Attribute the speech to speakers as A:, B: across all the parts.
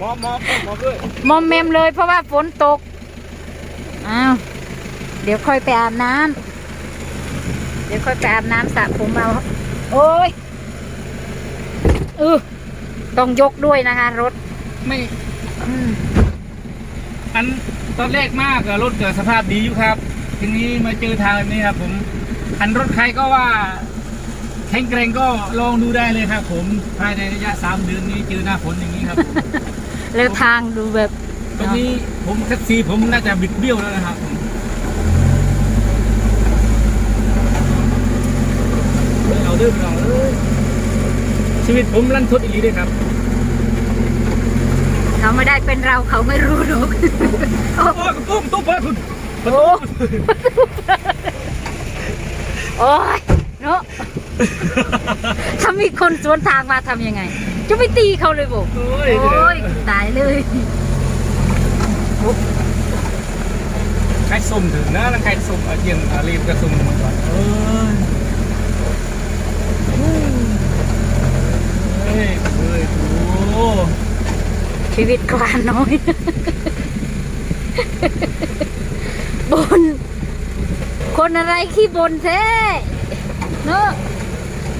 A: หมอหมอหมอด้วย
B: มอมแมมเลยเพราะว่าฝนตก อ้าว เดี๋ยวค่อยไปอาบน้ำเดี๋ยวค่อยไปอาบน้ำสระผมเอาโอ้ยเออต้องยกด้วยนะคะ รถ
A: ไม่
B: อืม
A: อันตอนแรกมากอะรถเกิดสภาพดีอยู่ครับ ทีนี้มาเจอทางแบบนี้ครับผม อันรถใครก็ว่า แข็งแกร่งก็ลองดูได้เลยครับผม ภายในระยะสามเดือนนี้เจอหน้าฝนอย่างนี้ครับ
B: แล้วทางดูแบบ
A: ตรงนี้ผมแท็กซี่ผมน่าจะบิดเบี้ยวแล้วนะครับผมเฮ้ยเอาเด้อเอาเด้อชีวิตผมลั่นทดอีกทีด้วยครับ
B: เขาไม่ได้เป็นเราเขาไม่รู้หรอก
A: โอ้ยตุ้มตุ้มเปิดคุณ
B: โอ้โอ้ยเนาะถ้ามีคนสวนทางมาทำยังไง จะไปตีเขาเลยบอก
A: โอ้ย
B: โอ้ยตายเลย
A: ใครส้มถึงนะแล้วใครส้มเอาเยียงอารีบกระส้มมันก่อนเอ้ยเฮ้ยเฮ้ยโอ้
B: ชีวิตกวานน้อยบน คนอะไรขี้บนแท้เนอะ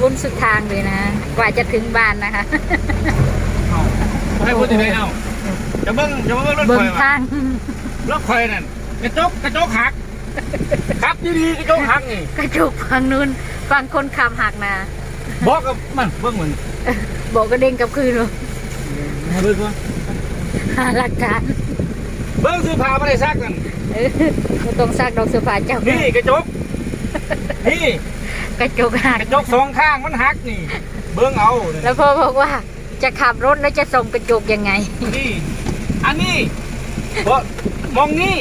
B: บนสุดทางเลยนะ กว่าจะถึงบ้านนะคะ
A: เอาให้พูดยังไงเอาจะเบิ้งจะมาเบิ้งรถ
B: เบิ่
A: ไฟ
B: ง
A: วะ
B: ทาง
A: รถไฟนั่นกระจกกระจกหักขับดีๆกระจกหักนี่
B: กระจกฝั่งนู้นฝั่งคนขับหักนะ
A: บอกกับมันเบิ้งเหมือน
B: บอกกระเด้งกลับคืนเลย
A: ให้เบิ้งวะ
B: หาหลักฐาน
A: เบิ้งซื้อผ้าไม่ได้ซักนั่น
B: เออบ่ต้องซักดอกเสื้อผ้าเจ้า
A: นี่กระจก นี่
B: กระจกหัก
A: กระจกสองข้างมันหักนี่ เบิ้งเอาเนี่ย
B: แล้วพ่อบอกว่าจะขับรถแล้วจะส่งกระจกยังไง
A: นี่ อันนี้เพราะมองนี่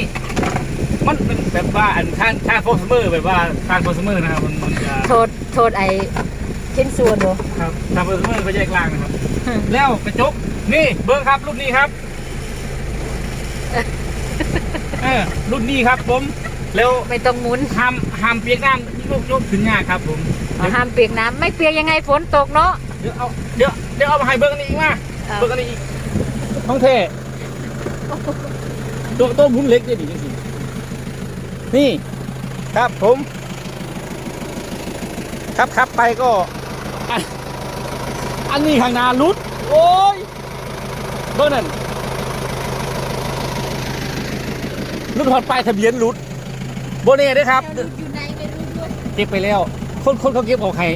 A: มันเป็นแบบว่าอันท่านท่านโฟสเมอร์แบบว่าท่านโฟสเมอร์นะครับมันมันจะ
B: โทษโทษไอ้ชิ้นส่วนเหรอ
A: ครับท่านโฟสเมอร์ก็แยกล่างนะครับ แล้วกระจกนี่เบิ้งครับรุ่นนี้ครับเออรุ่นนี้ครับผม แล้ว
B: ไม่ต้องหมุน
A: ห้ามห้ามเปียกน้ำโยกโยกถึงยากครับผม
B: เอาห้ามเปียกน้ำไม่เปียกยังไงฝนตกเนาะ
A: เดี๋ยวเอาเดี๋ยวเดี๋ยวเอามาให้เบิ้งอันนี้อีกมา
B: เอา
A: เบิ้งอันนี้อีกท้องเทตัวตัวหมุนเล็กได้ดีจริงๆนี่ ครับผม ครับครับไปก็ อันอันนี้ข้างหน้ารุด โอ้ยเบิ้งนั่นรุดถอดป้ายทะเบียนรุด โบเน่ด้อครับ
B: อยู่ในไม่รู้ด้วย
A: เก็บไปแล้ว คนคนเขาเก็บออกให้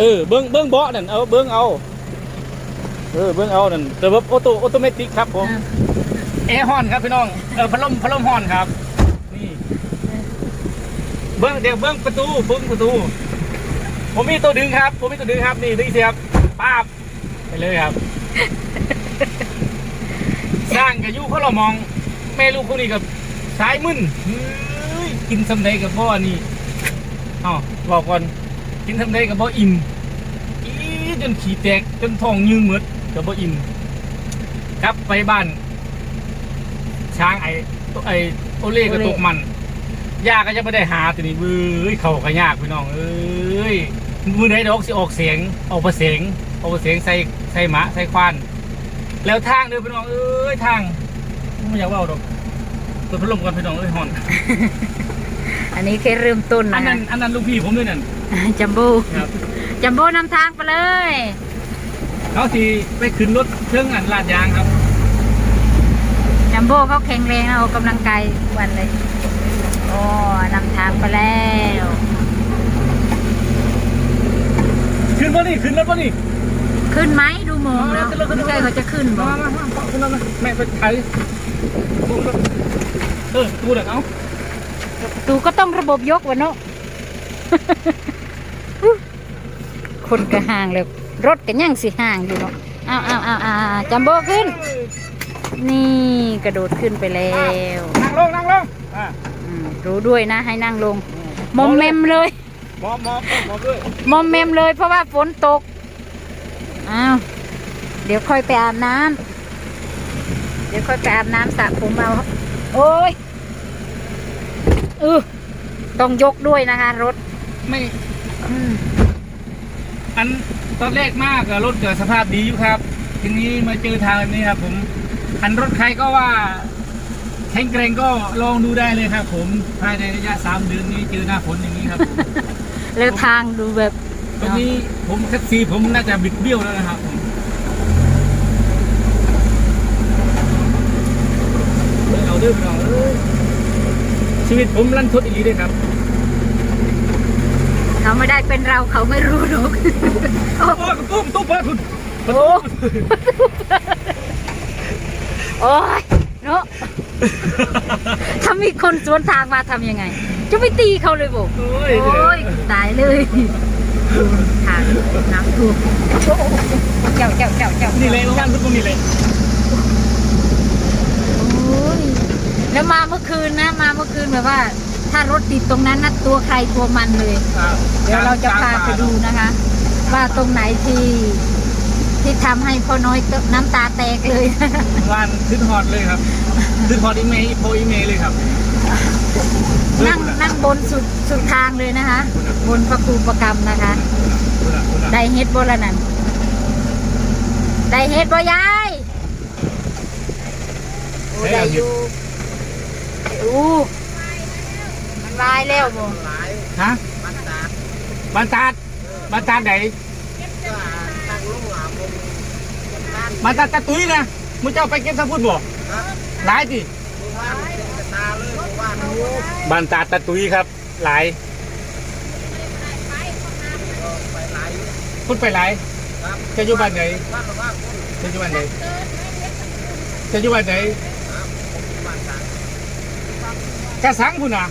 B: เอ
A: อเบิ้งเบิ้งเบาะนั่นเอาเบิ้งเอาเออเบิ้งเอานั่นแต่ว่าออโตออโตเมติกครับผมแอร์ฮอนครับพี่น้องเออพัดลมพัดลมฮอนครับนี่เบิ้งเดี๋ยวเบิ้งประตูเบิ้งประตู ผมมีตัวดึงครับ ผมมีตัวดึงครับนี่ดึงเสียบป้าบไปเลยครับ สร้างกับยุเขาเรามอง แม่ลูกคนนี้กับสายมึน กินสำเร็จกับพ่อนี่อ๋อบอกก่อนกินทำได้กับบ่อิ่มอีจนขี้แตกจนท้องยืงหมดกับบ่อิ่มกลับไปบ้าน ช้างไอ้ตัวไอ้โอเล่ก็ตกมันยากก็จะไม่ได้หาตัวนี้เว้ยเขาก็ยากพี่น้องเอ้ยมือไหนดอกสิออกเสียงออกประเสียงออกประเสียงใส่ใส่หมาใส่ควานแล้วทางเด้อพี่น้องเอ้ยทางไม่อยากว่าดอกเปิดพัดลมก่อนพี่น้องเอ้ยฮอน
B: อันนี้แค่เริ่มต้น
A: อั
B: นะ
A: น
B: คะ
A: นั้นอันนั้นลูกพี่ผมด้วยนั่น
B: จัมโบ้
A: ครับ
B: จัมโบ้นำทางไปเลย
A: เขาทีไปขึ้นรถเครื่องอันลาดยางครับ
B: จัมโบ้เขาแข็งแรงนะออกกำลังกายทุกวันเลย โอ้นำทางไปแล้ว
A: ขึ้นป่ะนี่ขึ้นรถป่ะนี่
B: ขึ้นไหมดูโมงแล้ว
A: ขึ้นแล้วขึ้นแล้ว
B: ไม่ใช่เขาจะขึ้นบ
A: มา
B: อก
A: มามามาขึ้นรถนะแม่ไปถ่ายเออดูเด็กเอา
B: ตูก็ต้องระบบยกวะเนาะคนก็ห่างเลยรถก็ยังสิห่างอยู่เนาะอ้าวอ้าวอ้าวอ้าวจัมโบ้ขึ้น นี่กระโดดขึ้นไปแล้ว
A: นั่งลงนั่งลงอ่า
B: อืมรู้ด้วยนะให้นั่งลง มอมแมมเลย
A: หมอหมอหมอด้วย
B: มอมแมมเลยเพราะว่าฝนตก อ้าว เดี๋ยวค่อยไปอาบน้ำเดี๋ยวค่อยไปอาบน้ำสระผมเอา โอ้ย เออต้องยกด้วยนะคะ รถ
A: ไม่
B: อืม
A: อันตอนแรกมากอะรถเกิดสภาพดีอยู่ครับททีนี้มาเจอทางแบบนี้ครับผมคันรถใครก็ว่าแข็งแกร่งก็ลองดูได้เลยครับ ผมภายในระยะสามเดือนนี้เจอหน้าฝนอย่างนี้ครับผม
B: แล้วทางดูแบบ
A: ตอนนี้ผมแท็กซี่ผมน่าจะบิดเบี้ยวแล้วนะครับผมเลิกเอาเด้อพี่น้องเอ้ย ชีวิตผมรันทดอีกทีด้วยครับ
B: เขาไม่ได้เป็นเราเขาไม่รู้หรอก
A: โอ้ยตุ้มตุ้มเปิดคุณ
B: โอ้โอ้ยเนาะถ้ามีคนสวนทางมาทำยังไง จะไม่ตีเขาเลยบอก
A: โอ้ย
B: โอ้ยตายเลยดูทางน้ำท่วมโอ้โหเจ้าเจ้าเจ้าเจ้า
A: นี่เลยงานทุกคนนี่เลย
B: โอ้ย แล้วมาเมื่อคืนนะ มาเมื่อคืนแบบว่า ถ้ารถติดตรงนั้นนะตัวใครตัวมันเลย เดี๋ยวเราจะพาไปดูนะคะ ว่าตรงไหนที่ที่ทำให้พ่อน้อยน้ำตาแตกเลย
A: วันขึ้นฮอตเลยครับขึ้นฮอตอีเมย์โพอีเมย์เลยครับ
B: นั่งนั่งบนสุดสุดทางเลยนะคะ บนประคูประกรรมนะคะ
A: คุณอะคุณอะ
B: ได้เฮ็ดบ่ละนั่นได้เฮ็ดบ่ยายโอ้ได้อยู่ อู้มันลายแล้วบ่
A: ฮะบันตาดบันตาดไหนบันตาดตะตุ้ยนะมึงจะเอาไปเก็บสะพุดบ่หลายดิบันตาดตะตุ้ยครับ หลายคุณไปหลายจะอยู่บ้านไหนจะอยู่บ้านไหนจะอยู่บ้านไหน กระสังพุ่นน่ะ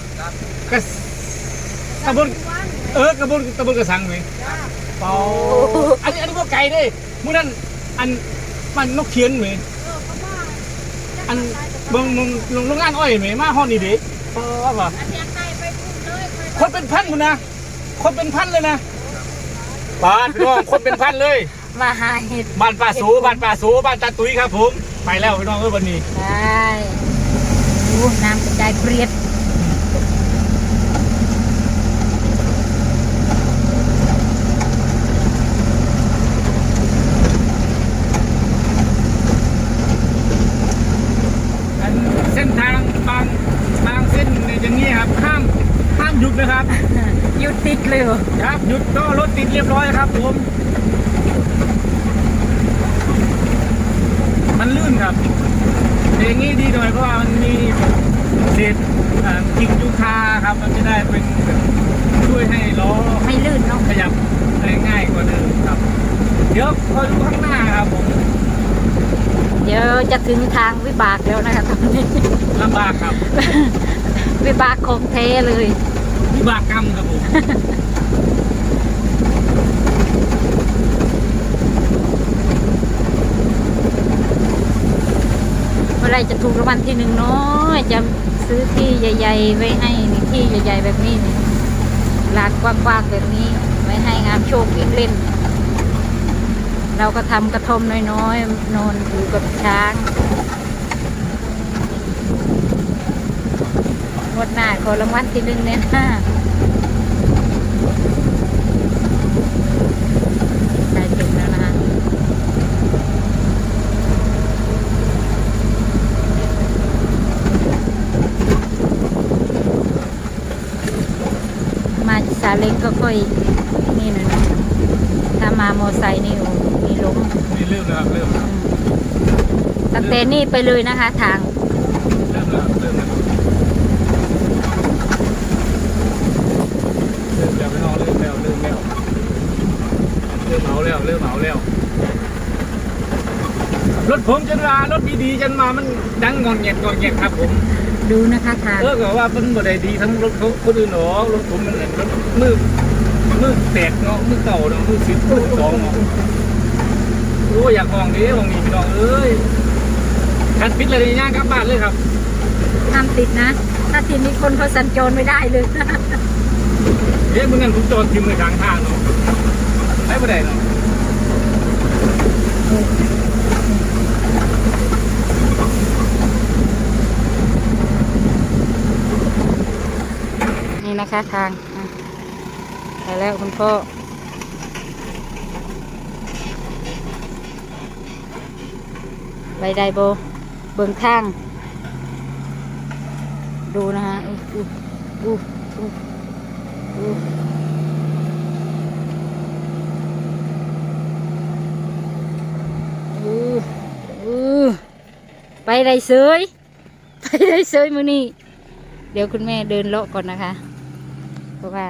A: กระสตะบนเออกระบนตะบนกระสังไหมเปล่าอันนี้อันนี้พวกไก่เด้มื่อนั้นอันมันนกเขียนไหมอันเบิ่งมึงลงโรงงานอ้อยไหมมาฮอดนี่เด้เปล่าป่ะคนเป็นพันพุ่นนะคนเป็นพันเลยนะบ้านพี่น้องคนเป็นพันเลย
B: มาหาเห็ด
A: บ้านป่าสูบ้านป่าสูบ้านตาตุ้ยครับผม ไปแล้วพี่น้องเอ้ยวันนี้
B: ได้โอ้ น้ำกระจายเปรียด
A: อันเส้นทางบางบางเส้นเนี่ยอย่างนี้ครับห้ามห้ามหยุดนะครับ
B: หยุดติดเลยเหรอ
A: ครับหยุดก็รถติดเรียบร้อยครับผม มันลื่นครับ แต่อย่างนี้ดีหน่อยเพราะว่ามันมีเศษอ่ากิ่งยูคาครับ มันจะได้เป็นช่วยให้ล้อ
B: ไม่ลื่นเนาะ
A: ขยับได้ง่ายกว่าเดิมครับ เดี๋ยวคอยดูข้างหน้าครับผม
B: เดี๋ยวจะถึงทางวิบากแล้วนะคะตอนนี้
A: ลำบากครับ
B: วิบากของเทเลย
A: วิบากกรรมครับผม
B: มื่อไรจะถูกรางวัลที่หนึ่งเนาะจะซื้อที่ใหญ่ ๆ ไว้ให้นี่ที่ใหญ่ ๆ แบบนี้นี่ลานกว้างๆแบบนี้ ไว้ให้งามโชคอีกเล่น เราก็ทำกระทมน้อยๆนอนอยู่กับช้างงวดหน้าขอรางวัลที่หนึ่งเนี่ยนะใกล้ถึงแล้วนะคะ มาซาเล้งก็ค่อยนี่หน่อยนะถ้ามาโมอไซค์นี่โอ้มีล้ม
A: นี่เริ่มแล้วครับเริ่มแล้ว
B: ตั้งแต่นี่ไปเลยนะคะ ทาง
A: เริ่มแล้วเริ่มแล้วเริ่มแล้วพี่น้องเริ่มแล้วเริ่มแล้วเริ่มเอาแล้วเริ่มเอาแล้ว รถผมจนมารถดีๆจนมามันดังงอนแงกงอนแงกครับผม
B: ดูนะคะทาง
A: เออก็ว่ามันบ่ได้ดีทั้งรถเขาคนอื่นหรอกรถผมมันรถมือ มือแตกเนาะมือเก่าเนาะมือสิบมือสองเนาะโอ้ยอยากมองดิมองนี่พี่น้องเอ้ยคันปิดเลยย่างกลับบ้านเลยครับ
B: ห้ามติดนะ ถ้าทีนี้คนเขาสัญจรไม่ได้เลย
A: เฮ้ยมึงงั้นผมจอดทิมเลยกลางทางเนาะไม่บ่ได้เนาะ
B: นี่นะคะทางอะ ไปแล้วคุณพ่อไปได้โบเบิ่งทาง ดูนะฮะอู้อู้อู้อู้อู้อู้ไปได้เสยไปได้เสยมือนี่เดี๋ยวคุณแม่เดินเลาะก่อนนะคะ เพราะว่า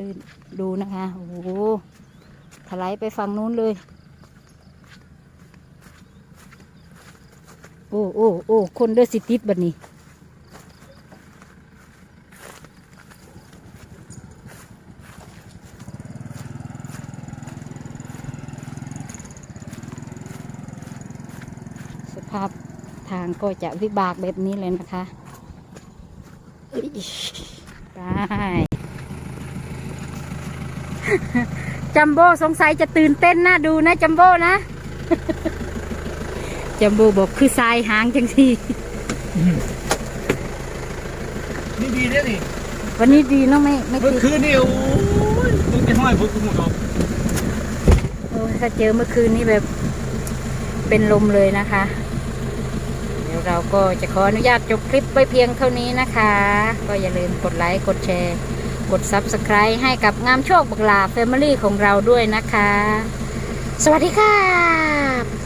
B: ลื่นดูนะคะ โอ้โหถลายไปฝั่งนู้นเลย โอ้โอ้โอ้คนเด้อสิติดบัดนี้ สภาพทางก็จะวิบากแบบนี้เลยนะคะอุ๊ยไป จัมโบ้สงสัยจะตื่นเต้นนะดูนะจัมโบ้นะ จัมโบ้บอกคือทรายหางจังที
A: นี่ดีเด้อนี่
B: วันนี้ดีเนาะไม่ไม่
A: เมื่อ
B: ติด
A: คืนนี่โอ้ยมึงจะห้อยผมกูหมดออก
B: โอ้ยถ้าเจอเมื่อคืนนี้แบบเป็นลมเลยนะคะ เดี๋ยวเราก็จะขออนุญาตจบคลิปไว้เพียงเท่านี้นะคะ ก็อย่าลืมกดไลค์กดแชร์ กด Subscribe ให้กับงามโชคบักลา Family ของเราด้วยนะคะ สวัสดีค่ะ